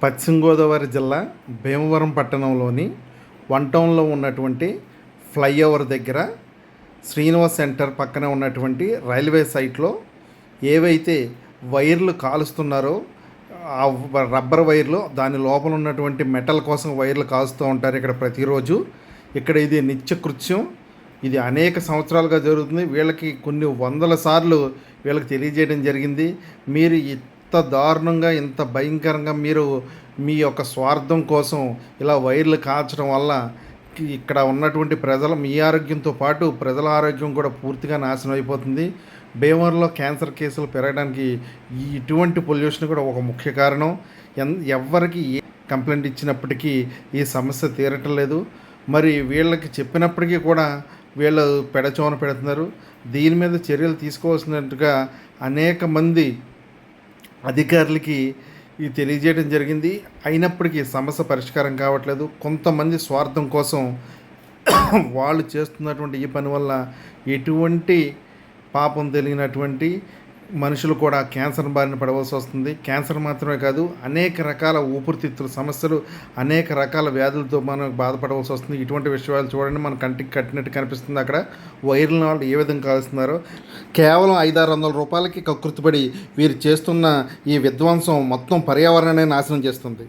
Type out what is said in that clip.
పశ్చిమ గోదావరి జిల్లా భీమవరం పట్టణంలోని వన్ టౌన్లో ఉన్నటువంటి ఫ్లైఓవర్ దగ్గర శ్రీనివాస్ సెంటర్ పక్కన ఉన్నటువంటి రైల్వే సైట్లో ఏవైతే వైర్లు కాలుస్తున్నారో ఆ రబ్బర్ వైర్లు దాని లోపల ఉన్నటువంటి మెటల్ కోసం వైర్లు కాలుస్తూ ఉంటారు ఇక్కడ ప్రతిరోజు. ఇక్కడ ఇది నిత్యకృత్యం. ఇది అనేక సంవత్సరాలుగా జరుగుతుంది. వీళ్ళకి కొన్ని వందల సార్లు వీళ్ళకి తెలియజేయడం జరిగింది. మీరు ఇంత దారుణంగా ఇంత భయంకరంగా మీరు మీ యొక్క స్వార్థం కోసం ఇలా వైర్లు కాల్చడం వల్ల ఇక్కడ ఉన్నటువంటి ప్రజల మీ ఆరోగ్యంతో పాటు ప్రజల ఆరోగ్యం కూడా పూర్తిగా నాశనం అయిపోతుంది. భీమవరంలో క్యాన్సర్ కేసులు పెరగడానికి ఇటువంటి పొల్యూషన్ కూడా ఒక ముఖ్య కారణం. ఎన్ ఎవరికి ఏ కంప్లైంట్ ఇచ్చినప్పటికీ ఈ సమస్య తీరటం లేదు. మరి వీళ్ళకి చెప్పినప్పటికీ కూడా వీళ్ళు పెడచోన పెడుతున్నారు. దీని మీద చర్యలు తీసుకోవాల్సినట్టుగా అనేక మంది అధికారులకి ఇది తెలియజేయడం జరిగింది. అయినప్పటికీ సమస్య పరిష్కారం కావట్లేదు. కొంతమంది స్వార్థం కోసం వాళ్ళు చేస్తున్నటువంటి ఈ పని వల్ల ఎటువంటి పాపం తెలియనటువంటి మనుషులు కూడా క్యాన్సర్ బారిన పడవలసి వస్తుంది. క్యాన్సర్ మాత్రమే కాదు అనేక రకాల ఊపిరితిత్తుల సమస్యలు అనేక రకాల వ్యాధులతో మనం బాధపడవలసి వస్తుంది. ఇటువంటి విషయాలు చూడండి మన కంటికి కట్టినట్టు కనిపిస్తుంది అక్కడ. వైర్ల వాళ్ళు ఏ విధంగా కాలుస్తున్నారో. కేవలం ఐదారు వందల రూపాయలకి కకృతిపడి వీరు చేస్తున్న ఈ విధ్వంసం మొత్తం పర్యావరణాన్ని నాశనం చేస్తుంది.